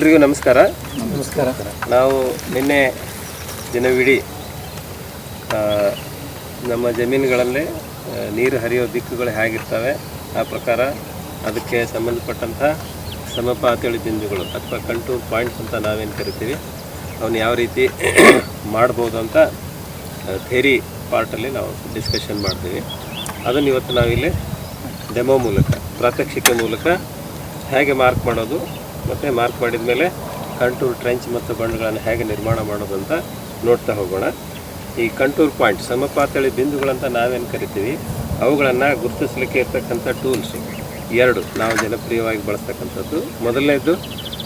ಎಲ್ರಿಗೂ ನಮಸ್ಕಾರ. ನಮಸ್ಕಾರ. ನಾವು ನಿನ್ನೆ ದಿನವಿಡೀ ನಮ್ಮ ಜಮೀನುಗಳಲ್ಲಿ ನೀರು ಹರಿಯೋ ದಿಕ್ಕುಗಳು ಹೇಗಿರ್ತವೆ ಆ ಪ್ರಕಾರ ಅದಕ್ಕೆ ಸಂಬಂಧಪಟ್ಟಂಥ ಸಮಪಾತಳಿ ಬಿಂದುಗಳು ಅಥವಾ ಕಂಟೂರ್ ಪಾಯಿಂಟ್ಸ್ ಅಂತ ನಾವೇನು ಕರಿತೀವಿ ಅವನ್ನ ಯಾವ ರೀತಿ ಮಾಡ್ಬೋದು ಅಂತ ಥೇರಿ ಪಾರ್ಟಲ್ಲಿ ನಾವು ಡಿಸ್ಕಷನ್ ಮಾಡ್ತೀವಿ. ಅದನ್ನು ಇವತ್ತು ನಾವಿಲ್ಲಿ ಡೆಮೋ ಮೂಲಕ ಪ್ರಾತ್ಯಕ್ಷಿಕೆ ಮೂಲಕ ಹೇಗೆ ಮಾರ್ಕ್ ಮಾಡೋದು ಮತ್ತು ಮಾರ್ಕ್ ಮಾಡಿದ ಮೇಲೆ ಕಂಟೂರ್ ಟ್ರೆಂಚ್ ಮತ್ತು ಬಣ್ಣಗಳನ್ನು ಹೇಗೆ ನಿರ್ಮಾಣ ಮಾಡೋದು ಅಂತ ನೋಡ್ತಾ ಹೋಗೋಣ. ಈ ಕಂಟೂರ್ ಪಾಯಿಂಟ್, ಸಮಪಾತಳಿ ಬಿಂದುಗಳಂತ ನಾವೇನು ಕರಿತೀವಿ? ಅವುಗಳನ್ನು ಗುರುತಿಸಲಿಕ್ಕೆ ಇರ್ತಕ್ಕಂಥ ಟೂಲ್ಸು. ಎರಡು, ನಾವು ಜನಪ್ರಿಯವಾಗಿ ಬಳಸ್ತಕ್ಕಂಥದ್ದು. ಮೊದಲನೇದು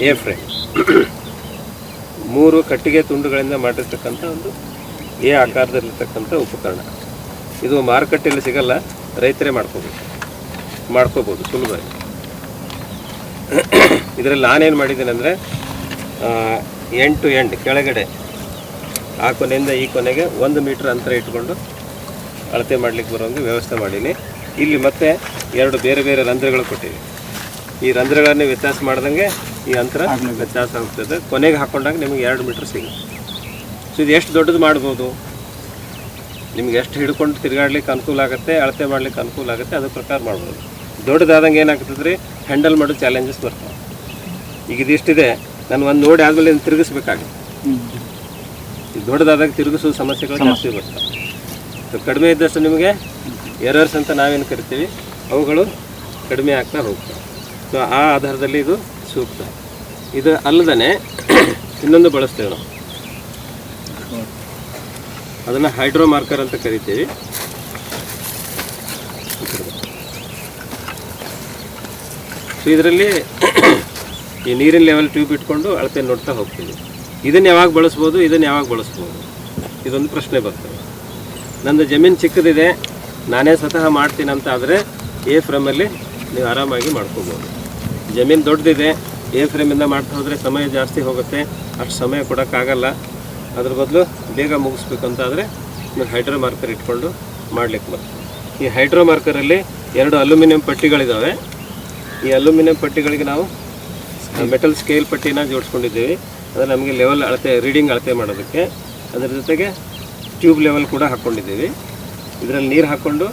ಎ ಫ್ರೇಮ್ ಮೂರು, ಕಟ್ಟಿಗೆ ತುಂಡುಗಳಿಂದ ಮಾಡಿರ್ತಕ್ಕಂಥ ಒಂದು ಎ ಆಕಾರದಲ್ಲಿರ್ತಕ್ಕಂಥ ಉಪಕರಣ. ಇದು ಮಾರುಕಟ್ಟೆಯಲ್ಲಿ ಸಿಗಲ್ಲ, ರೈತರೇ ಮಾಡ್ಕೋಬೇಕು. ಮಾಡ್ಕೋಬೋದು ಸುಲಭವಾಗಿ ಇದರಲ್ಲಿ ನಾನೇನು ಮಾಡಿದ್ದೀನಿ ಅಂದರೆ ಎಂಡ್ ಟು ಎಂಡ್ ಕೆಳಗಡೆ ಆ ಕೊನೆಯಿಂದ ಈ ಕೊನೆಗೆ ಒಂದು ಮೀಟ್ರ್ ಅಂತರ ಇಟ್ಕೊಂಡು ಅಳತೆ ಮಾಡ್ಲಿಕ್ಕೆ ಬರೋಂಗೆ ವ್ಯವಸ್ಥೆ ಮಾಡೀನಿ. ಇಲ್ಲಿ ಮತ್ತೆ ಎರಡು ಬೇರೆ ಬೇರೆ ರಂಧ್ರಗಳು ಕೊಟ್ಟಿವೆ ಈ ರಂಧ್ರಗಳನ್ನು ವ್ಯತ್ಯಾಸ ಮಾಡ್ದಂಗೆ ಈ ಅಂತರ ವ್ಯತ್ಯಾಸ ಆಗ್ತದೆ. ಕೊನೆಗೆ ಹಾಕೊಂಡಾಗ ನಿಮಗೆ ಎರಡು ಮೀಟ್ರ್ ಸಿಗುತ್ತೆ. ಸೊ ಇದು ಎಷ್ಟು ದೊಡ್ಡದು ಮಾಡ್ಬೋದು? ನಿಮ್ಗೆ ಎಷ್ಟು ಹಿಡ್ಕೊಂಡು ತಿರುಗಾಡ್ಲಿಕ್ಕೆ ಅನುಕೂಲ ಆಗುತ್ತೆ ಅಳತೆ ಮಾಡ್ಲಿಕ್ಕೆ ಅನುಕೂಲ ಆಗುತ್ತೆ ಅದ್ರ ಪ್ರಕಾರ ಮಾಡ್ಬೋದು. ದೊಡ್ಡದಾದಂಗೆ ಏನಾಗ್ತದೆ ರೀ ಹ್ಯಾಂಡಲ್ ಮಾಡೋ ಚಾಲೆಂಜಸ್ ಬರ್ತವೆ. ಈಗ ಇದಿಷ್ಟಿದೆ ನಾನು ಒಂದು ನೋಡಿ ಆದಮೇಲೆ ಇದನ್ನು ತಿರುಗಿಸ್ಬೇಕಾಗುತ್ತೆ. ಇದು ದೊಡ್ಡದಾದಾಗ ತಿರುಗಿಸುವ ಸಮಸ್ಯೆಗಳು ಜಾಸ್ತಿ ಬರ್ತವೆ. ಸೊ ಕಡಿಮೆ ಇದ್ದಷ್ಟು ನಿಮಗೆ ಎರರ್ಸ್ ಅಂತ ನಾವೇನು ಕರಿತೀವಿ? ಅವುಗಳು ಕಡಿಮೆ ಆಗ್ತಾ ಹೋಗ್ತವೆ. ಸೊ ಆ ಆಧಾರದಲ್ಲಿ ಇದು ಸೂಕ್ತ. ಇದು ಅಲ್ಲದೇ ಇನ್ನೊಂದು ಬಳಸ್ತೇವೆ ನಾವು. ಅದನ್ನು ಹೈಡ್ರೋ ಮಾರ್ಕರ್ ಅಂತ ಕರಿತೀವಿ. ಸೊ ಇದರಲ್ಲಿ ಈ ನೀರಿನ ಲೆವೆಲ್ ಟ್ಯೂಬ್ ಇಟ್ಕೊಂಡು ಅಳತೆ ನೋಡ್ತಾ ಹೋಗ್ತೀವಿ ಇದನ್ನು ಯಾವಾಗ ಬಳಸ್ಬೋದು, ಇದನ್ನು ಯಾವಾಗ ಬಳಸ್ಬೋದು? ಇದೊಂದು ಪ್ರಶ್ನೆ ಬರ್ತದೆ. ನಂದು ಜಮೀನು ಚಿಕ್ಕದಿದೆ, ನಾನೇ ಸ್ವತಃ ಮಾಡ್ತೀನಿ ಅಂತ ಆದರೆ ಎ ಫ್ರೇಮಲ್ಲಿ ನೀವು ಆರಾಮಾಗಿ ಮಾಡ್ಕೋಬೋದು. ಜಮೀನು ದೊಡ್ಡದಿದೆ ಎ ಫ್ರೇಮಿಂದ ಮಾಡ್ತಾ ಹೋದರೆ ಸಮಯ ಜಾಸ್ತಿ ಹೋಗುತ್ತೆ, ಅಷ್ಟು ಸಮಯ ಕೊಡೋಕ್ಕಾಗಲ್ಲ. ಅದ್ರ ಬದಲು ಬೇಗ ಮುಗಿಸ್ಬೇಕು ಅಂತ ಆದರೆ ನೀವು ಹೈಡ್ರೋ ಮಾರ್ಕರ್ ಇಟ್ಕೊಂಡು ಮಾಡ್ಲಿಕ್ಕೆ ಬರ್ತದೆ. ಈ ಹೈಡ್ರೋ ಮಾರ್ಕರಲ್ಲಿ ಎರಡು ಅಲ್ಯೂಮಿನಿಯಂ ಪಟ್ಟಿಗಳಿದ್ದಾವೆ ಈ ಅಲ್ಯೂಮಿನಿಯಂ ಪಟ್ಟಿಗಳಿಗೆ ನಾವು ಮೆಟಲ್ ಸ್ಕೇಲ್ ಪಟ್ಟಿನ ಜೋಡಿಸ್ಕೊಂಡಿದ್ದೀವಿ. ಅದು ನಮಗೆ ಲೆವೆಲ್ ಅಳತೆ ರೀಡಿಂಗ್ ಅಳತೆ ಮಾಡೋದಕ್ಕೆ. ಅದರ ಜೊತೆಗೆ ಟ್ಯೂಬ್ ಲೆವೆಲ್ ಕೂಡ ಹಾಕ್ಕೊಂಡಿದ್ದೀವಿ. ಇದರಲ್ಲಿ ನೀರು ಹಾಕ್ಕೊಂಡು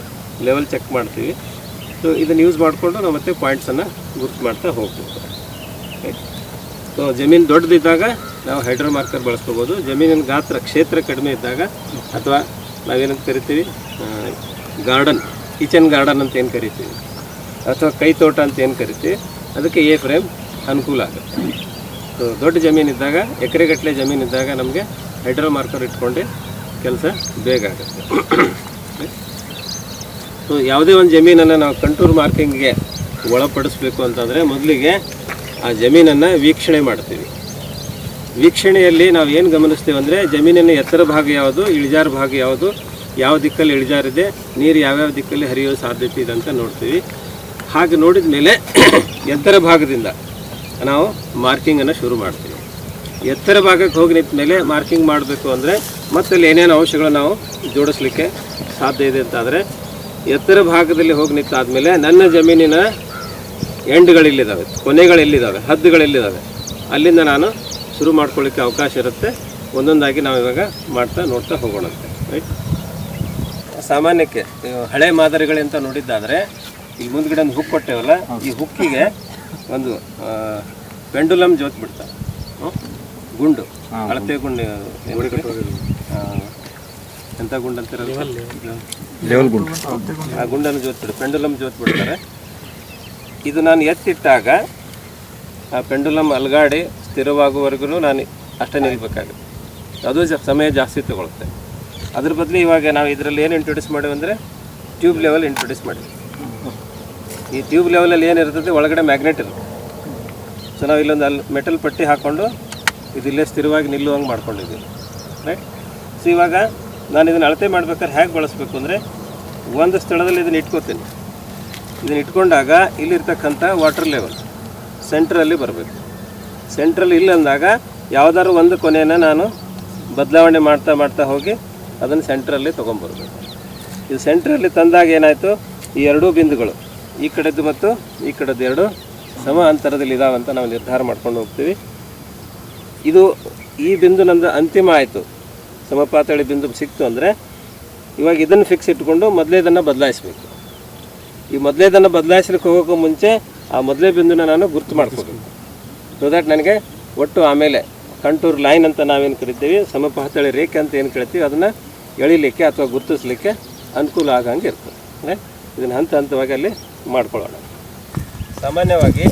ಲೆವೆಲ್ ಚೆಕ್ ಮಾಡ್ತೀವಿ. ಸೊ ಇದನ್ನು ಯೂಸ್ ಮಾಡಿಕೊಂಡು ನಾವು ಮತ್ತೆ ಪಾಯಿಂಟ್ಸನ್ನು ಗುರುತು ಮಾಡ್ತಾ ಹೋಗ್ಬೋದು ಸೊ ಜಮೀನು ದೊಡ್ಡದಿದ್ದಾಗ ನಾವು ಹೈಡ್ರೋ ಮಾರ್ಕರ್ ಬಳಸ್ಕೋಬೋದು. ಜಮೀನಿನ ಗಾತ್ರ ಕ್ಷೇತ್ರ ಕಡಿಮೆ ಇದ್ದಾಗ ಅಥವಾ ನಾವೇನಂತ ಕರಿತೀವಿ? ಗಾರ್ಡನ್ ಕಿಚನ್ ಗಾರ್ಡನ್ ಅಂತ ಏನು ಕರಿತೀವಿ? ಅಥವಾ ಕೈ ತೋಟ ಅಂತ ಏನು ಕರಿತೀವಿ? ಅದಕ್ಕೆ ಎ ಫ್ರೇಮ್ ಅನುಕೂಲ ಆಗುತ್ತೆ ದೊಡ್ಡ ಜಮೀನಿದ್ದಾಗ ಎಕರೆಗಟ್ಟಲೆ ಜಮೀನಿದ್ದಾಗ ನಮಗೆ ಹೈಡ್ರೋ ಮಾರ್ಕರ್ ಇಟ್ಕೊಂಡು ಕೆಲಸ ಬೇಗ ಆಗುತ್ತೆ. ಸೊ, ಯಾವುದೇ ಒಂದು ಜಮೀನನ್ನು ನಾವು ಕಂಟೂರ್ ಮಾರ್ಕಿಂಗ್ಗೆ ಒಳಪಡಿಸ್ಬೇಕು ಅಂತಂದರೆ ಮೊದಲಿಗೆ ಆ ಜಮೀನನ್ನು ವೀಕ್ಷಣೆ ಮಾಡ್ತೀವಿ. ವೀಕ್ಷಣೆಯಲ್ಲಿ ನಾವು ಏನು ಗಮನಿಸ್ತೀವಿ ಅಂದರೆ ಜಮೀನಿನ ಎತ್ತರ ಭಾಗ ಯಾವುದು, ಇಳಿಜಾರು ಭಾಗ ಯಾವುದು, ಯಾವ ದಿಕ್ಕಲ್ಲಿ ಇಳಿಜಾರಿದೆ ನೀರು ಯಾವ್ಯಾವ ದಿಕ್ಕಲ್ಲಿ ಹರಿಯೋ ಸಾಧ್ಯತೆ ಇದೆ ಅಂತ ನೋಡ್ತೀವಿ. ಹಾಗೆ ನೋಡಿದ ಮೇಲೆ ಎತ್ತರ ಭಾಗದಿಂದ ನಾವು ಮಾರ್ಕಿಂಗನ್ನು ಶುರು ಮಾಡ್ತೀವಿ. ಎತ್ತರ ಭಾಗಕ್ಕೆ ಹೋಗಿ ನಿಂತ ಮೇಲೆ ಮಾರ್ಕಿಂಗ್ ಮಾಡಬೇಕು ಅಂದರೆ ಮತ್ತೆ ಅಲ್ಲಿ ಏನೇನು ಅಂಶಗಳು ನಾವು ಜೋಡಿಸ್ಲಿಕ್ಕೆ ಸಾಧ್ಯ ಇದೆ ಅಂತಾದರೆ ಎತ್ತರ ಭಾಗದಲ್ಲಿ ಹೋಗಿ ನಿಂತಾದ್ಮೇಲೆ ನನ್ನ ಜಮೀನಿನ ಎಂಡ್ಗಳಿಲ್ಲಿದ್ದಾವೆ, ಕೊನೆಗಳೆಲ್ಲಿದ್ದಾವೆ, ಹದ್ದುಗಳೆಲ್ಲಿದ್ದಾವೆ. ಅಲ್ಲಿಂದ ನಾನು ಶುರು ಮಾಡ್ಕೊಳ್ಳಿಕ್ಕೆ ಅವಕಾಶ ಇರುತ್ತೆ. ಒಂದೊಂದಾಗಿ ನಾವು ಇವಾಗ ಮಾಡ್ತಾ ನೋಡ್ತಾ ಹೋಗೋಣಂತೆ ರೈಟ್ ಸಾಮಾನ್ಯಕ್ಕೆ, ಹಳೆ ಮಾದರಿಗಳಿಂತ ನೋಡಿದ್ದಾದರೆ, ಈ ಮುಂದ್ಗಡೆ ಒಂದು ಹುಕ್ ಕೊಟ್ಟೇವಲ್ಲ, ಈ ಹುಕ್ಕಿಗೆ ಒಂದು ಪೆಂಡುಲಮ್ ಜೋತ್ ಬಿಡ್ತಾ? ಗುಂಡು ಅಳತೆ ಗುಂಡು. ಎಂಥ ಗುಂಡು ಅಂತಿರಲ್ಲ? ಲೆವೆಲ್ ಗುಂಡು. ಆ ಗುಂಡನ್ನು ಜೋತ್ ಬಿಡು ಪೆಂಡುಲಮ್ ಜೋತ್ ಬಿಡ್ತಾರೆ. ಇದು ನಾನು ಎತ್ತಿಟ್ಟಾಗ ಆ ಪೆಂಡುಲಮ್ ಅಲ್ಗಾಡಿ ಸ್ಥಿರವಾಗುವವರೆಗೂ ನಾನು ಅಷ್ಟೇ ನಿಲ್ಬೇಕಾಗುತ್ತೆ ಅದು ಸಮಯ ಜಾಸ್ತಿ ತಗೊಳುತ್ತೆ. ಅದ್ರ ಬದಲು ಇವಾಗ ನಾವು ಇದರಲ್ಲಿ ಏನು ಇಂಟ್ರೊಡ್ಯೂಸ್ ಮಾಡಿವೆ ಅಂದರೆ ಟ್ಯೂಬ್ ಲೆವೆಲ್ ಇಂಟ್ರೊಡ್ಯೂಸ್ ಮಾಡಿವಿ ಈ ಟ್ಯೂಬ್ ಲೆವೆಲಲ್ಲಿ ಏನಿರ್ತದೆ, ಒಳಗಡೆ ಮ್ಯಾಗ್ನೆಟ್ ಇರುತ್ತೆ. ಸೊ ನಾವು ಇಲ್ಲೊಂದು ಅಲ್ಲಿ ಮೆಟಲ್ ಪಟ್ಟಿ ಹಾಕ್ಕೊಂಡು ಇದು ಇಲ್ಲೇ ಸ್ಥಿರವಾಗಿ ನಿಲ್ಲುವಂಗೆ ಮಾಡ್ಕೊಂಡಿದ್ದೀವಿ ರೈಟ್ ಸೊ ಇವಾಗ ನಾನು ಇದನ್ನು ಅಳತೆ ಮಾಡ್ಬೇಕಾದ್ರೆ ಹೇಗೆ ಬಳಸಬೇಕು ಅಂದರೆ ಒಂದು ಸ್ಥಳದಲ್ಲಿ ಇದನ್ನು ಇಟ್ಕೋತೀನಿ. ಇದನ್ನು ಇಟ್ಕೊಂಡಾಗ ಇಲ್ಲಿರ್ತಕ್ಕಂಥ ವಾಟರ್ ಲೆವೆಲ್ ಸೆಂಟ್ರಲ್ಲಿ ಬರಬೇಕು. ಸೆಂಟ್ರಲ್ಲಿ ಇಲ್ಲ ಅಂದಾಗ ಯಾವುದಾದ್ರು ಒಂದು ಕೊನೆಯನ್ನು ನಾನು ಬದಲಾವಣೆ ಮಾಡ್ತಾ ಮಾಡ್ತಾ ಹೋಗಿ ಅದನ್ನು ಸೆಂಟ್ರಲ್ಲಿ ತೊಗೊಂಬರ್ಬೇಕು ಇದು ಸೆಂಟ್ರಲ್ಲಿ ತಂದಾಗ ಏನಾಯಿತು? ಈ ಎರಡೂ ಬಿಂದುಗಳು ಈ ಕಡೆದ್ದು ಮತ್ತು ಈ ಕಡೆದ್ದು ಎರಡು ಸಮ ಅಂತರದಲ್ಲಿ ಇದಾವಂತ ನಾವು ನಿರ್ಧಾರ ಮಾಡ್ಕೊಂಡು ಹೋಗ್ತೀವಿ. ಇದು ಈ ಬಿಂದು ನಂದು ಅಂತಿಮ ಆಯಿತು. ಸಮಪಾತಳಿ ಬಿಂದು ಸಿಕ್ತು ಅಂದರೆ ಇವಾಗ ಇದನ್ನು ಫಿಕ್ಸ್ ಇಟ್ಕೊಂಡು ಮೊದಲೇದನ್ನು ಬದಲಾಯಿಸಬೇಕು. ಈ ಮೊದಲೇದನ್ನು ಬದಲಾಯಿಸ್ಲಿಕ್ಕೆ ಹೋಗೋಕ್ಕೂ ಮುಂಚೆ ಆ ಮೊದಲೇ ಬಿಂದುನ ನಾನು ಗುರುತು ಮಾಡ್ಕೋಬೇಕು. ಸೊ ದ್ಯಾಟ್ ನನಗೆ ಒಟ್ಟು ಆಮೇಲೆ ಕಂಟೂರ್ ಲೈನ್ ಅಂತ ನಾವೇನು ಕರಿತೀವಿ, ಸಮಪಾತಳಿ ರೇಖೆ ಅಂತ ಏನು ಕರಿತೀವಿ, ಅದನ್ನು ಎಳಿಲಿಕ್ಕೆ ಅಥವಾ ಗುರುತಿಸ್ಲಿಕ್ಕೆ ಅನುಕೂಲ ಆಗಂಗೆ ಇರ್ತದೆ. ಅಂದರೆ ಇದನ್ನು ಹಂತ ಹಂತವಾಗಿ ಅಲ್ಲಿ ಮಾಡ್ಕೊಳ್ಳೋಣ. ಸಾಮಾನ್ಯವಾಗಿ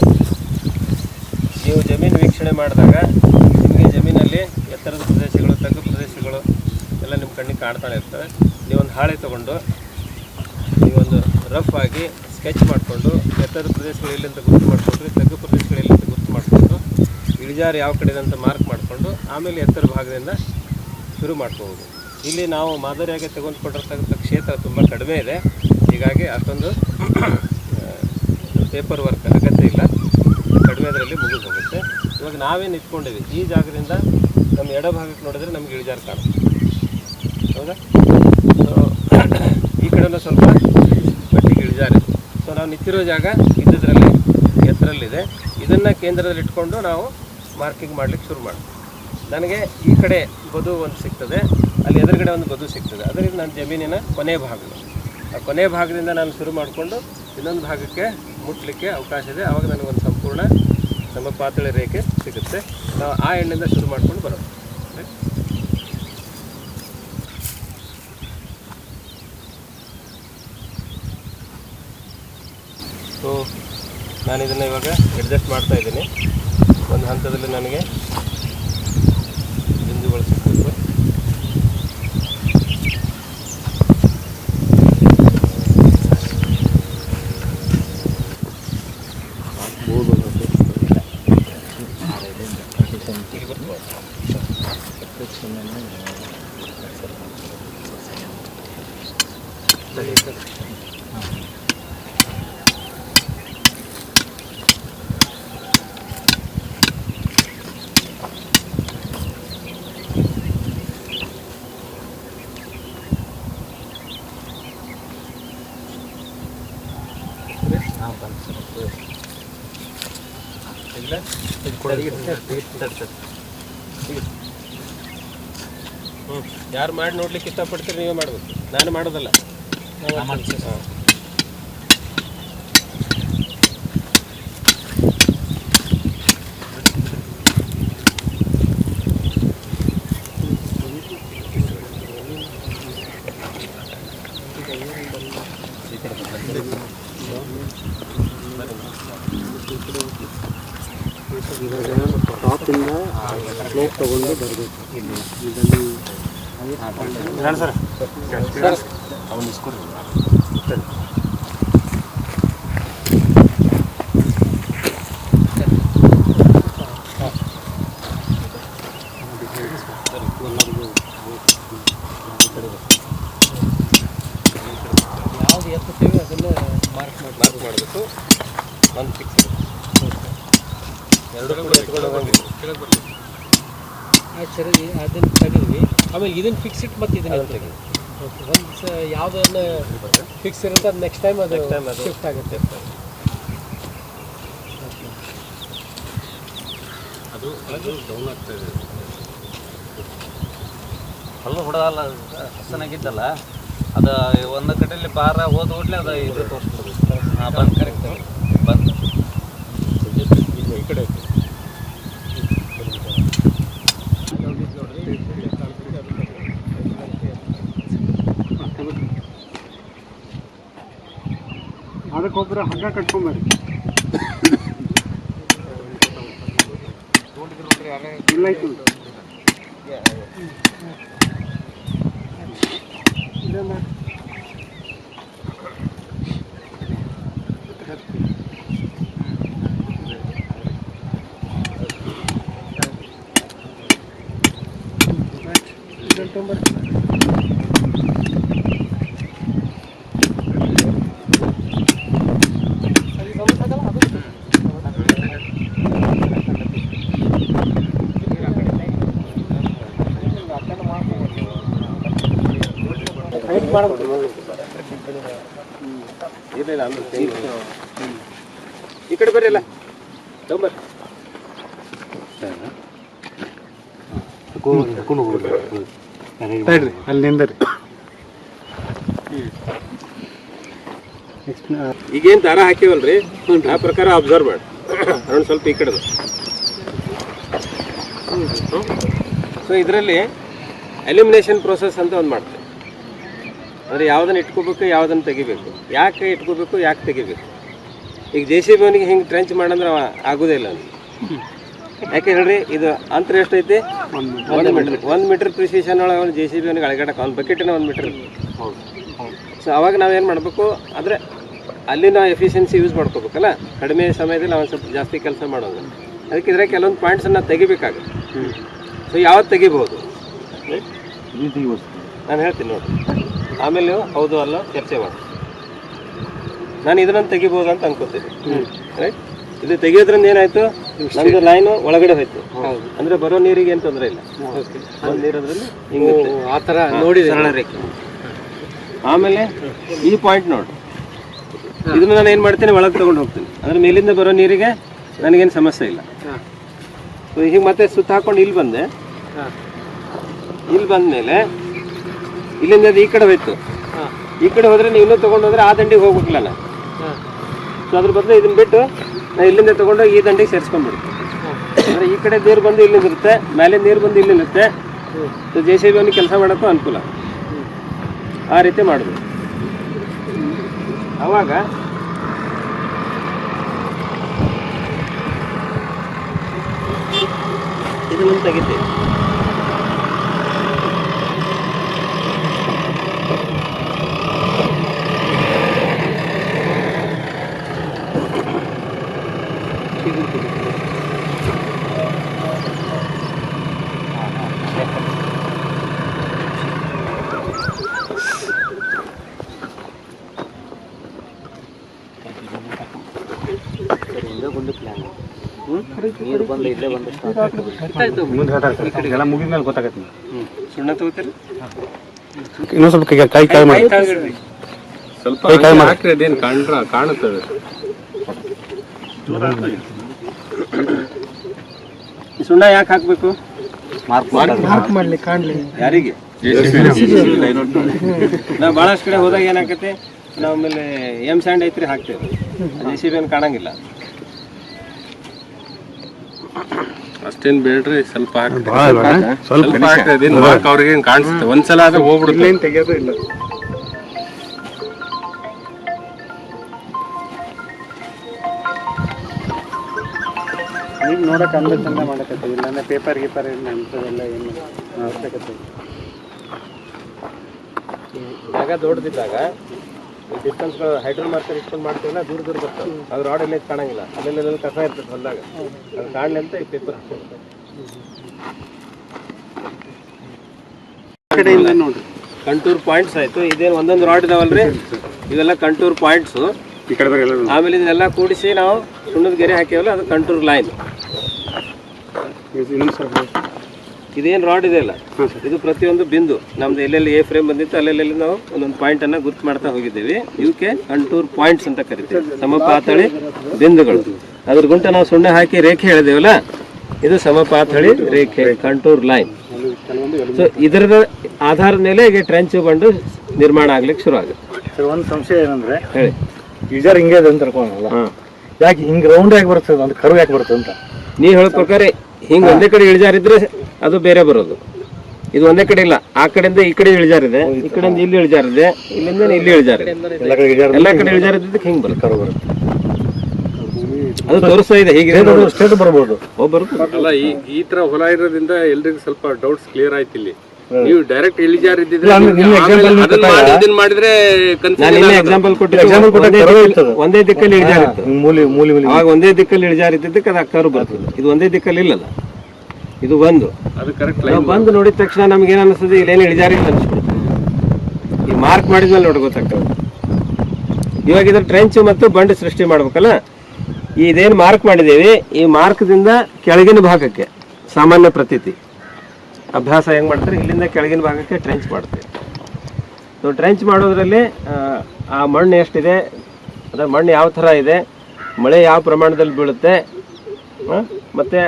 ನೀವು ಜಮೀನು ವೀಕ್ಷಣೆ ಮಾಡಿದಾಗ ನಿಮಗೆ ಜಮೀನಲ್ಲಿ ಎತ್ತರದ ಪ್ರದೇಶಗಳು, ತಗ್ಗು ಪ್ರದೇಶಗಳು ಎಲ್ಲ ನಿಮ್ಮ ಕಣ್ಣಿಗೆ ಕಾಣ್ತಾನೆ ಇರ್ತವೆ. ನೀವೊಂದು ಹಾಳೆ ತೊಗೊಂಡು ನೀವೊಂದು ರಫ್ ಆಗಿ ಸ್ಕೆಚ್ ಮಾಡಿಕೊಂಡು ಎತ್ತರದ ಪ್ರದೇಶಗಳು ಎಲ್ಲಿಂದ ಗುರುತು ಮಾಡಿಕೊಂಡ್ರೆ ತಗ್ಗು ಪ್ರದೇಶಗಳು ಎಲ್ಲಿಂದ ಗುರುತು ಮಾಡಿಕೊಂಡು ಇಳಿಜಾರು ಯಾವ ಕಡೆ ಅಂತ ಮಾರ್ಕ್ ಮಾಡಿಕೊಂಡು ಆಮೇಲೆ ಎತ್ತರ ಭಾಗದಿಂದ ಶುರು ಮಾಡ್ಕೋಬೋದು. ಇಲ್ಲಿ ನಾವು ಮಾದರಿಯಾಗಿ ತೆಗೆದುಕೊಂಡಿರ್ತಕ್ಕಂಥ ಕ್ಷೇತ್ರ ತುಂಬ ಕಡಿಮೆ ಇದೆ. ಹೀಗಾಗಿ ಅಷ್ಟೊಂದು ಪೇಪರ್ ವರ್ಕ್ ಅಗತ್ಯ ಇಲ್ಲ. ಕಡಿಮೆ ಅದರಲ್ಲಿ ಮುಗಿದು ಹೋಗುತ್ತೆ. ಇವಾಗ ನಾವೇನು ಇಟ್ಕೊಂಡಿದ್ವಿ ಈ ಜಾಗದಿಂದ ನಮ್ಮ ಎಡಭಾಗಕ್ಕೆ ನೋಡಿದ್ರೆ ನಮ್ಗೆ ಇಳಿಜಾರು ಕಾಣುತ್ತೆ. ಹೌದಾ? ಸೊ ಈ ಕಡೆನೂ ಸ್ವಲ್ಪ ಮಟ್ಟಿಗೆ ಇಳಿಜಾರು ಸೊ ನಾವು ನಿಂತಿರೋ ಜಾಗ ಇದ್ದದ್ರಲ್ಲಿ, ಎತ್ತರಲ್ಲಿದೆ. ಇದನ್ನು ಕೇಂದ್ರದಲ್ಲಿ ಇಟ್ಕೊಂಡು ನಾವು ಮಾರ್ಕಿಂಗ್ ಮಾಡಲಿಕ್ಕೆ ಶುರು ಮಾಡ್ತೀವಿ. ನನಗೆ ಈ ಕಡೆ ಬದು ಒಂದು ಸಿಗ್ತದೆ, ಅಲ್ಲಿ ಎದುರುಗಡೆ ಒಂದು ಬದು ಸಿಗ್ತದೆ. ಅದರಿಂದ ನನ್ನ ಜಮೀನಿನ ಕೊನೆ ಭಾಗ. ಆ ಕೊನೆ ಭಾಗದಿಂದ ನಾನು ಶುರು ಮಾಡಿಕೊಂಡು ಇನ್ನೊಂದು ಭಾಗಕ್ಕೆ ಮುಟ್ಲಿಕ್ಕೆ ಅವಕಾಶ ಇದೆ. ಆವಾಗ ನನಗೊಂದು ಸಂಪೂರ್ಣ ನಮ್ಮ ಪಾತಳಿ ರೇಖೆ ಸಿಗುತ್ತೆ. ನಾವು ಆ ಎಣ್ಣೆಯಿಂದ ಶುರು ಮಾಡ್ಕೊಂಡು ಬರೋದು. ಸೊ ನಾನು ಇದನ್ನು ಇವಾಗ ಅಡ್ಜಸ್ಟ್ ಮಾಡ್ತಾ ಇದ್ದೀನಿ. ಒಂದು ಹಂತದಲ್ಲಿ ನನಗೆ ಬಿಂದುಗಳು ಸಿಗಬೇಕು ಇಲ್ಲಿ ಬರ್ಬೋದು. ಇಲ್ಲ? ಹ್ಮ್ ಯಾರು ಮಾಡಿ ನೋಡ್ಲಿಕ್ಕೆ ಇಷ್ಟಪಡ್ತೀರಿ ನೀವೇ ಮಾಡ್ಬೇಕು ನಾನು ಮಾಡೋದಲ್ಲ. ಹಾ. ಟಾಪಿಂದ ಸ್ಲೋಪ್ ತಗೊಂಡು ಬರಬೇಕು ಇದನ್ನು ಯಾವ್ದು ಎತ್ತುತ್ತೀವಿ ಅದನ್ನು ಮಾರ್ಕ್ ಮಾಡಿ ಮಾರ್ಕ್ ಮಾಡಬೇಕು ಒಂದು ಫಿಕ್ಸ್ ಎರಡು ಕೂಡ ಎತ್ಕೊಂಡು ಹೋಗಂಗಿಲ್ಲ ಸರಿ ಅದನ್ನು ಆಮೇಲೆ ಇದನ್ನ ಫಿಕ್ಸ್ ಇಟ್ಟು ಮತ್ತೆ ಇದನ್ನ ತೆಗಿ. ಒಂದು ಯಾವುದನ್ನ ಫಿಕ್ಸ್ ಇರುತ್ತೆ ಅದು ನೆಕ್ಸ್ಟ್ ಟೈಮ್ ಅದು ಶಿಫ್ಟ್ ಆಗುತ್ತೆ. ಅದು ಅದು ಡೌನ್ ಆಗ್ತದೆ ಇದೆ. ಹಲ್ಲು ಹೊಡೆದಲ್ಲ ಹಸನಾಗಿದ್ದಲ್ಲ ಅದು ಒಂದು ಕಡೆಯಲ್ಲಿ ಬಾರ ಹೋದ ಕೂಡಲೇ ಅದು ಇದು ತೋರಿಸ್ಬೋದು ಹಾಂ ಬಂದು ಕರೆಕ್ಟ್ ಬಂದು ಈ ಕಡೆ ಐತೆ. ಅದಕ್ಕೊಬ್ಬರು ಹಗ್ಗ ಕಟ್ಕೊಂಬರಿ ಇಲ್ಲ ಐತಿ ಅಂದ್ರೆ change ಈ ಕಡೆ ಬರ್ರಿ ಅಲ್ಲ. ತಗೊಂಬರ್ರಿ. ತಡ್ರಿ ಅಲ್ಲಿ ನಿಂದರಿ. ಈಗೇನು ದಾರ ಹಾಕಿವಲ್ರಿ ಆ ಪ್ರಕಾರ ಅಬ್ಸರ್ವ್ ಮಾಡಿ. ಅದೊಂದು ಸ್ವಲ್ಪ ಈ ಕಡೆ ಸೊ ಇದರಲ್ಲಿ ಎಲಿಮಿನೇಷನ್ ಪ್ರೋಸೆಸ್ ಅಂತ ಒಂದು ಮಾಡ್ತೀವಿ ಅಂದರೆ ಯಾವುದನ್ನು ಇಟ್ಕೋಬೇಕು ಯಾವುದನ್ನು ತೆಗಿಬೇಕು. ಯಾಕೆ ಇಟ್ಕೋಬೇಕು ಯಾಕೆ ತೆಗಿಬೇಕು? ಈಗ ಜೆ ಸಿ ಬಿ ಅವನಿಗೆ ಹಿಂಗೆ ಟ್ರೆಂಚ್ ಮಾಡಂದ್ರೆ ಅವ ಆಗೋದೇ ಇಲ್ಲ. ಯಾಕೆ ಹೇಳ್ರಿ ಇದು ಅಂತರ ಎಷ್ಟೈತಿ ಒಂದು ಮೀಟ್ರ್ ಒಂದು ಮೀಟ್ರ್ ಪ್ರಿಸಿಷನ್ ಒಳಗೆ ಅವ್ನು ಜೆ ಸಿ ಬಿ ಅವನಿಗೆ ಅಳಗಾಡಕ್ಕೆ ಅವ್ನ ಬಕೆಟಿನ ಒಂದು ಮೀಟ್ರ್ ಸೊ ಅವಾಗ ನಾವೇನು ಮಾಡಬೇಕು ಅಂದರೆ ಅಲ್ಲಿ ನಾವು ಎಫಿಷಿಯನ್ಸಿ ಯೂಸ್ ಮಾಡ್ಕೋಬೇಕಲ್ಲ? ಕಡಿಮೆ ಸಮಯದಲ್ಲಿ ನಾವು ಸ್ವಲ್ಪ ಜಾಸ್ತಿ ಕೆಲಸ ಮಾಡೋದು. ಅದಕ್ಕೆ ಇದ್ರೆ ಕೆಲವೊಂದು ಪಾಯಿಂಟ್ಸನ್ನು ತೆಗಿಬೇಕಾಗುತ್ತೆ. ಸೊ ಯಾವತ್ತು ತೆಗಿಬೋದು ನಾನು ಹೇಳ್ತೀನಿ ನೋಡಿ ಆಮೇಲೆ ನೀವು ಹೌದು ಅಲ್ಲ ಚರ್ಚೆ ಮಾಡಿ. ನಾನು ಇದನ್ನ ತೆಗಿಬೋದು ಅಂತ ಅನ್ಕೋತೀನಿ ರೈಟ್ ಇದು ತೆಗಿಯೋದ್ರಿಂದ ಏನಾಯ್ತು? ನಮ್ದು ಲೈನು ಒಳಗಡೆ ಹೋಯ್ತು. ಅಂದ್ರೆ ಬರೋ ನೀರಿಗೆ ಏನು ತೊಂದರೆ ಇಲ್ಲ. ನೀರದ್ರಲ್ಲಿ ಹಿಂಗೆ ಆ ಥರ ನೋಡಿ ರೇಖೆ. ಆಮೇಲೆ ಈ ಪಾಯಿಂಟ್ ನೋಡಿ. ಇದನ್ನ ನಾನು ಏನು ಮಾಡ್ತೀನಿ? ಒಳಗೆ ತಗೊಂಡು ಹೋಗ್ತೀನಿ. ಅಂದ್ರೆ ಮೇಲಿಂದ ಬರೋ ನೀರಿಗೆ ನನಗೇನು ಸಮಸ್ಯೆ ಇಲ್ಲ. ಹೀಗೆ ಮತ್ತೆ ಸುತ್ತ ಹಾಕೊಂಡು ಇಲ್ಲಿ ಬಂದೆ. ಇಲ್ಲಿ ಬಂದಮೇಲೆ ಇಲ್ಲಿಂದ ಅದು ಈ ಕಡೆ ಹೋಯ್ತು. ಈ ಕಡೆ ಹೋದ್ರೆ ನೀವು ಇನ್ನೂ ತೊಗೊಂಡು ಹೋದ್ರೆ ಆ ದಂಡಿಗೆ ಹೋಗ್ಬೇಕಲ್ಲ ನಾನು ಸೊ ಅದ್ರ ಬದಲು ಇದನ್ನ ಬಿಟ್ಟು ನಾನು ಇಲ್ಲಿಂದ ತಗೊಂಡು ಈ ದಂಡಿಗೆ ಸೇರಿಸ್ಕೊಂಡ್ಬಿಡ್ತೀನಿ ಅಂದ್ರೆ ಈ ಕಡೆ ನೀರು ಬಂದು ಇಲ್ಲಿಂದ ಇರುತ್ತೆ ಮೇಲೆ ನೀರು ಬಂದು ಇಲ್ಲಿ ಇರುತ್ತೆ. ಸೊ ಜೆ ಸಿ ಬಿ ಕೆಲಸ ಮಾಡೋಕ್ಕೂ ಅನುಕೂಲ. ಆ ರೀತಿ ಮಾಡೋದು. ಅವಾಗ ಇದನ್ನು ತೆಗಿತೀವಿ. ನೀರು ಬಂದು ಇಲ್ಲೇ ಬಂದು ಮುಂದೆ ಹೇಳ್ತಾರೆ ಮುಗಿದ ಮೇಲೆ ಗೊತ್ತಾಗತ್ತೆ ಸುಣ್ಣ ತಗೋತೀರಿ? ಇನ್ನೊಂದು ಸ್ವಲ್ಪ ಕೈ ಕೈ ಕಾಯಿ ಮಾಡಿ. ಸ್ವಲ್ಪ ಕೈ ಕೈ ಮಾಡಿ. ಹಾಕ್ರಿ ಅದೇನು ಕಾಣ್ರ ಕಾಣುತ್ತದೆ ಸುಣ್ಣ ಯಾಕೆ ಹಾಕ್ಬೇಕು? ಯಾರಿಗೆ? ನಾವು ಭಾಳಷ್ಟು ಕಡೆ ಹೋದಾಗ ಏನಾಕತಿ ನಾವು ಆಮೇಲೆ ಎಂ ಸ್ಯಾಂಡ್ ಐತ್ರಿ ಹಾಕ್ತೇವೆ. ಜೆ ಸಿ ಬಿ ಏನು ಕಾಣಂಗಿಲ್ಲ. ಅಷ್ಟೇನ್ ಬೇಡ್ರಿ ಸ್ವಲ್ಪ ಸ್ವಲ್ಪ ಹಾಕ್ರಿ ಮಾರ್ಕ್ ಅವ್ರಿಗೆ ಕಾಣಿಸ್ತದೆ ಕಾಣಿಸುತ್ತೆ. ಒಂದ್ಸಲ ಆದ್ರೆ ಹೋಗ್ಬಿಡುತ್ತೆ ತೆಗಿಯೋದು ಇಲ್ಲ. ಈಗ ನೋಡಕ್ಕೆ ಅಂದ ಚಂದ ಮಾಡಕತ್ತೀವಿ ಇಲ್ಲಾಂದ್ರೆ ಪೇಪರ್ ಗೀಪರ್ ಏನು ಅಂಥದ್ದೆಲ್ಲ ಏನು ಅವಶ್ಯಕತೆ. ಜಾಗ ದೊಡ್ಡದಿದ್ದಾಗ ಡಿಸ್ಟೆನ್ಸ್ ಹೈಡ್ರೋ ಮಾರ್ಕರ್ ಇಟ್ಕೊಂಡು ಮಾಡ್ತೀವಲ್ಲ ದೂರ ದೂರ ಬರ್ತದೆ. ಅದು ರಾಡ್ ಎಲ್ಲ ಕಾಣಂಗಿಲ್ಲ. ಅಲ್ಲೆಲ್ಲ ಕಸ ಇರ್ತದೆ ಹೊಲ್ದಾಗ. ಅದು ಕಾಣಲಿ ಅಂತ ಈ ಪೇಪರ್ ಕಡೆಯಿಂದ ನೋಡ್ರಿ. ಕಂಟೂರ್ ಪಾಯಿಂಟ್ಸ್ ಆಯ್ತು. ಇದೇನು ಒಂದೊಂದು ರಾಡ್ ಇದಾವಲ್ರಿ? ಇದೆಲ್ಲ ಕಂಟೂರ್ ಪಾಯಿಂಟ್ಸು ಆಮೇಲೆ ಇದನ್ನೆಲ್ಲ ಕೂಡಿಸಿ ನಾವು ಸುಣ್ಣದ ಗೆರೆ ಹಾಕಿವಲ್ಲ ಅದು ಕಂಟೂರ್ ಲೈನ್ ಇದೇನು ರಾಡ್ ಇದೆಯಲ್ಲ ಇದು ಪ್ರತಿಯೊಂದು ಬಿಂದು. ನಮ್ದು ಎಲ್ಲೆಲ್ಲಿ ಎ ಫ್ರೇಮ್ ಬಂದಿತ್ತು ಅಲ್ಲೆಲ್ಲೆಲ್ಲಿ ನಾವು ಒಂದೊಂದು ಪಾಯಿಂಟ್ ಅನ್ನ ಗುರ್ತು ಮಾಡ್ತಾ ಹೋಗಿದ್ದೀವಿ. ಇವಕ್ಕೆ ಕಂಟೂರ್ ಪಾಯಿಂಟ್ಸ್ ಅಂತ ಕರಿತೀವಿ. ಸಮಪಾತಳಿ ಬಿಂದುಗಳು. ಅದ್ರ ಗುಂಟ ನಾವು ಸುಣ್ಣ ಹಾಕಿ ರೇಖೆ ಹೇಳಿದೇವಲ್ಲ? ಇದು ಸಮಪಾತಳಿ ರೇಖೆ ಕಂಟೂರ್ ಲೈನ್ ಸೊ ಇದರ ಆಧಾರದ ಮೇಲೆ ಈಗ ಟ್ರೆಂಚ್ ಬಂಡು ನಿರ್ಮಾಣ ಆಗ್ಲಿಕ್ಕೆ ಶುರು ಆಗುತ್ತೆ. ಸರ್ ಒಂದು ಸಂಶಯ ಏನಂದ್ರೆ ಹೇಳಿ. ಈಜಾರ್ ಹಿಂಗೆ ಇದೆ ಅಂತ ಯಾಕೆ ಹಿಂಗೆ ರೌಂಡ್ ಆಗಿ ಬರ್ತದೆ ಒಂದು ಕರು ಯಾಕೆ ಬರ್ತದೆ ಅಂತ? ನೀವು ಹೇಳೋ ಪ್ರಕಾರ ಹಿಂಗೆ ಒಂದೇ ಕಡೆ ಇಳಿಜಾರಿದ್ರೆ ಅದು ಬೇರೆ ಬರೋದು. ಇದು ಒಂದೇ ಕಡೆ ಇಲ್ಲ. ಆ ಕಡೆಯಿಂದ ಈ ಕಡೆ ಇಳಿಜಾರಿದೆ ಈ ಕಡೆಯಿಂದ ಇಲ್ಲಿ ಇಳಿಜಾರಿದೆ ಇಲ್ಲಿಂದ ಇಲ್ಲಿ ಇಳಿಜಾರಿದೆ. ಎಲ್ಲ ಕಡೆ ಈಜಾರ್ ಎಲ್ಲ ಕಡೆ ಇಳಿಜಾರಿದ್ದಕ್ಕೆ ಹಿಂಗೆ ಬರುತ್ತೆ. ಕರು ಬರುತ್ತೆ. ಅದು ತೋರಿಸ್ತಾ ಇದೆ ಹೀಗೆ ಸ್ಟೇಟ್ ಬರ್ಬೋದು. ಅಲ್ಲ ಈ ಈ ತರ ಹೊಲ ಇರೋದ್ರಿಂದ ಎಲ್ರಿಗೂ ಸ್ವಲ್ಪ ಡೌಟ್ಸ್ ಕ್ಲಿಯರ್ ಆಯ್ತು ಇಲ್ಲಿ. ನೀವು ಡೈರೆಕ್ಟ್ ಇಳಿಜಾರ್ ಇದ್ದಿದ್ರೆ ಮಾಡಿದ್ರೆ ಎಕ್ಸಾಂಪಲ್ ಕೊಟ್ಟಿದ್ದೆ ಒಂದೇ ದಿಕ್ಕಲ್ಲಿ- ಇಳಿಜಾರಿತ್ತು. ಮೂಲಿ ಮೂಲಿ ಮೂಲಿ ಅವಾಗ ಒಂದೇ ದಿಕ್ಕಲ್ಲಿ ಇಳಿಜಾರಿದ್ದಕ್ಕೆ ಅದು ಅಕ್ಕಾರು ಬರ್ತದೆ. ಇದು ಒಂದೇ ದಿಕ್ಕಲ್ಲಿ ಇಲ್ಲಲ್ಲ. ಇದು ಒಂದು ಅದು ಕರೆಕ್ಟ್ ನಾವು ಬಂದು ನೋಡಿದ ತಕ್ಷಣ ನಮ್ಗೆ ಏನು ಅನಿಸ್ತದೆ ಇಲ್ಲೇನು ಇಳಿಜಾರಿಲ್ಲ ಅನಿಸ್ಬಿಡುತ್ತೆ. ಈ ಮಾರ್ಕ್ ಮಾಡಿದ್ಮೇಲೆ ನೋಡಿ ಗೊತ್ತಾಗ್ತದೆ. ಇವಾಗ ಇದ್ರ ಟ್ರೆಂಚ್ ಮತ್ತು ಬಂಡ್ ಸೃಷ್ಟಿ ಮಾಡ್ಬೇಕಲ್ಲ? ಇದೇನು ಮಾರ್ಕ್ ಮಾಡಿದ್ದೀವಿ ಈ ಮಾರ್ಕ್ದಿಂದ ಕೆಳಗಿನ ಭಾಗಕ್ಕೆ ಸಾಮಾನ್ಯ ಪ್ರತೀತಿ. ಅಭ್ಯಾಸ ಹೆಂಗೆ ಮಾಡ್ತಾರೆ? ಇಲ್ಲಿಂದ ಕೆಳಗಿನ ಭಾಗಕ್ಕೆ ಟ್ರೆಂಚ್ ಮಾಡ್ತೀವಿ. ಸೊ ಟ್ರೆಂಚ್ ಮಾಡೋದ್ರಲ್ಲಿ ಆ, ಮಣ್ಣು ಎಷ್ಟಿದೆ? ಅದರ ಮಣ್ಣು ಯಾವ ಥರ ಇದೆ? ಮಳೆ ಯಾವ ಪ್ರಮಾಣದಲ್ಲಿ ಬೀಳುತ್ತೆ? ಮತ್ತು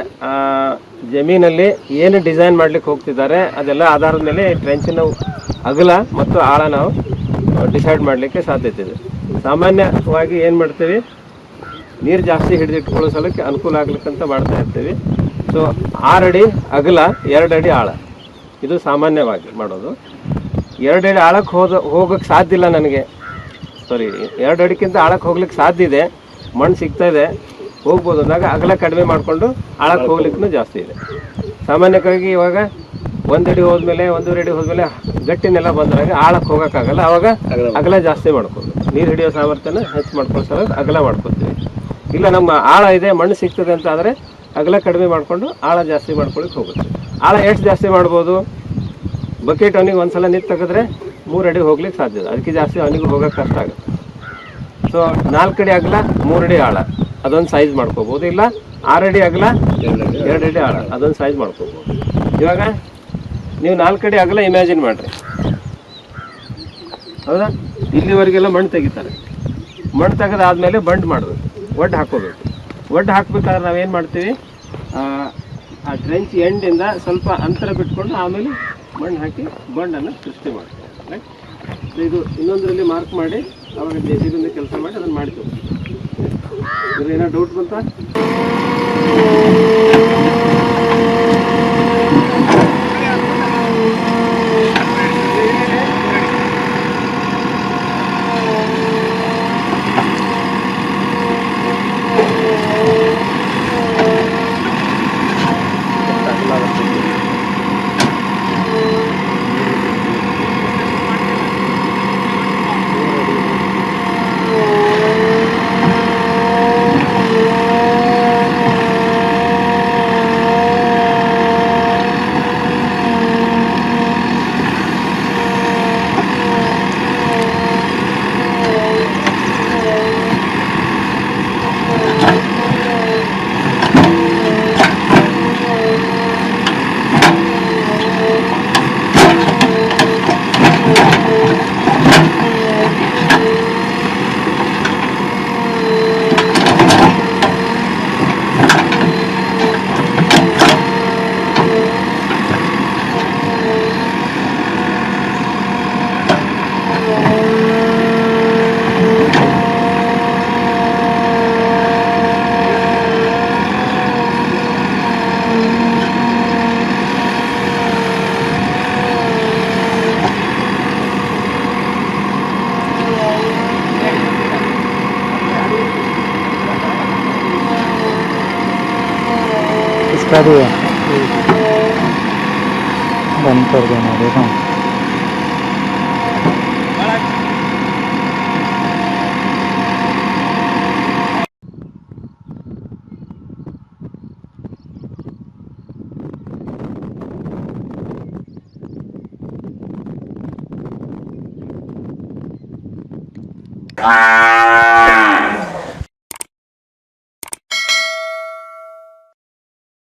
ಜಮೀನಲ್ಲಿ ಏನು ಡಿಸೈನ್ ಮಾಡ್ಲಿಕ್ಕೆ ಹೋಗ್ತಿದ್ದಾರೆ, ಅದೆಲ್ಲ ಆಧಾರದ ಮೇಲೆ ಟ್ರೆಂಚಿನ ಅಗಲ ಮತ್ತು ಆಳ ನಾವು ಡಿಸೈಡ್ ಮಾಡಲಿಕ್ಕೆ ಸಾಧ್ಯತೆ ಇದೆ ಸಾಮಾನ್ಯವಾಗಿ ಏನು ಮಾಡ್ತೀವಿ? ನೀರು ಜಾಸ್ತಿ ಹಿಡಿದಿಟ್ಕೊಳ್ಳೋ ಸಲಕ್ಕೆ ಅನುಕೂಲ ಆಗ್ಲಿಕ್ಕಂತ ಮಾಡ್ತಾ ಇರ್ತೀವಿ. ಸೊ ಆರು ಅಡಿ ಅಗಲ ಎರಡು ಅಡಿ ಆಳ. ಇದು ಸಾಮಾನ್ಯವಾಗಿ ಮಾಡೋದು. ಎರಡು ಅಡಿ ಆಳಕ್ಕೆ ಹೋದ ಹೋಗೋಕ್ಕೆ ಸಾಧ್ಯ ಇಲ್ಲ ನನಗೆ. ಸಾರಿ ಎರಡು ಅಡಿಗಿಂತ ಆಳಕ್ಕೆ ಹೋಗ್ಲಿಕ್ಕೆ ಸಾಧ್ಯ ಇದೆ. ಮಣ್ಣು ಸಿಗ್ತಾ ಇದೆ. ಹೋಗ್ಬೋದು ಅಂದಾಗ ಅಗಲ ಕಡಿಮೆ ಮಾಡಿಕೊಂಡು ಆಳಕ್ಕೆ ಹೋಗ್ಲಿಕ್ಕೂ ಜಾಸ್ತಿ ಇದೆ. ಸಾಮಾನ್ಯವಾಗಿ ಇವಾಗ ಒಂದಡಿ ಅಡಿ ಹೋದ್ಮೇಲೆ ಒಂದೂವರೆ ಅಡಿ ಹೋದ್ಮೇಲೆ ಗಟ್ಟಿನೆಲ್ಲ ಬಂದಾಗ ಆಳಕ್ಕೆ ಹೋಗೋಕ್ಕಾಗಲ್ಲ. ಅವಾಗ ಅಗಲ ಜಾಸ್ತಿ ಮಾಡ್ಕೊಂಡು. ನೀರು ಹಿಡಿಯೋ ಸಾಮರ್ಥ್ಯನ ಹೆಚ್ಚು ಮಾಡ್ಕೊಳ್ಸಲ್ಲ ಅಗಲ ಮಾಡ್ಕೊತೀವಿ. ಇಲ್ಲ ನಮ್ಮ ಆಳ ಇದೆ ಮಣ್ಣು ಸಿಗ್ತದೆ ಅಂತ ಆದರೆ ಅಗಲ ಕಡಿಮೆ ಮಾಡಿಕೊಂಡು ಆಳ ಜಾಸ್ತಿ ಮಾಡ್ಕೊಳಕ್ಕೆ ಹೋಗುತ್ತೆ. ಆಳ ಎಷ್ಟು ಜಾಸ್ತಿ ಮಾಡ್ಬೋದು? ಬಕೆಟ್ ಅವನಿಗೆ ಒಂದ್ಸಲ ನಿಂತು ತೆಗೆದ್ರೆ ಮೂರು ಅಡಿ ಹೋಗ್ಲಿಕ್ಕೆ ಸಾಧ್ಯ ಅದಕ್ಕೆ ಜಾಸ್ತಿ ಅವನಿಗೆ ಹೋಗೋಕ್ಕೆ ಕಷ್ಟ ಆಗುತ್ತೆ. ಸೊ ನಾಲ್ಕು ಅಡಿ ಅಗಲ ಮೂರು ಅಡಿ ಆಳ. ಅದೊಂದು ಸೈಜ್ ಮಾಡ್ಕೋಬೋದು. ಇಲ್ಲ ಆರು ಅಡಿ ಅಗಲ ಎರಡು ಅಡಿ ಆಳ. ಅದೊಂದು ಸೈಜ್ ಮಾಡ್ಕೋಬೋದು. ಇವಾಗ ನೀವು ನಾಲ್ಕು ಅಡಿ ಅಗಲ ಇಮ್ಯಾಜಿನ್ ಮಾಡಿರಿ. ಹೌದಾ? ಇಲ್ಲಿವರೆಗೆಲ್ಲ ಮಣ್ಣು ತೆಗಿತಾರೆ. ಮಣ್ಣು ತೆಗೆದಾದ್ಮೇಲೆ ಬಂಡ್ ಮಾಡಬೇಕು ಒಡ್ಡು ಹಾಕೋಬೇಕು. ಒಡ್ಡು ಹಾಕ್ಬೇಕಾದ್ರೆ ನಾವೇನು ಮಾಡ್ತೀವಿ? ಆ, ಡ್ರೆಂಚ್ ಎಂಡಿಂದ ಸ್ವಲ್ಪ ಅಂತರ ಬಿಟ್ಕೊಂಡು ಆಮೇಲೆ ಮಣ್ಣು ಹಾಕಿ ಬಂಡನ್ನು ಸೃಷ್ಟಿ ಮಾಡ್ತೀವಿ. ಇದು ಇನ್ನೊಂದರಲ್ಲಿ ಮಾರ್ಕ್ ಮಾಡಿ ಅವಾಗ ಬಿಂದ ಕೆಲಸ ಮಾಡಿ ಅದನ್ನು ಮಾಡ್ತೀವಿ ಇದ್ರ ಏನೋ ಡೌಟ್ ಬಂತಾ भी है बंद कर देना देखो।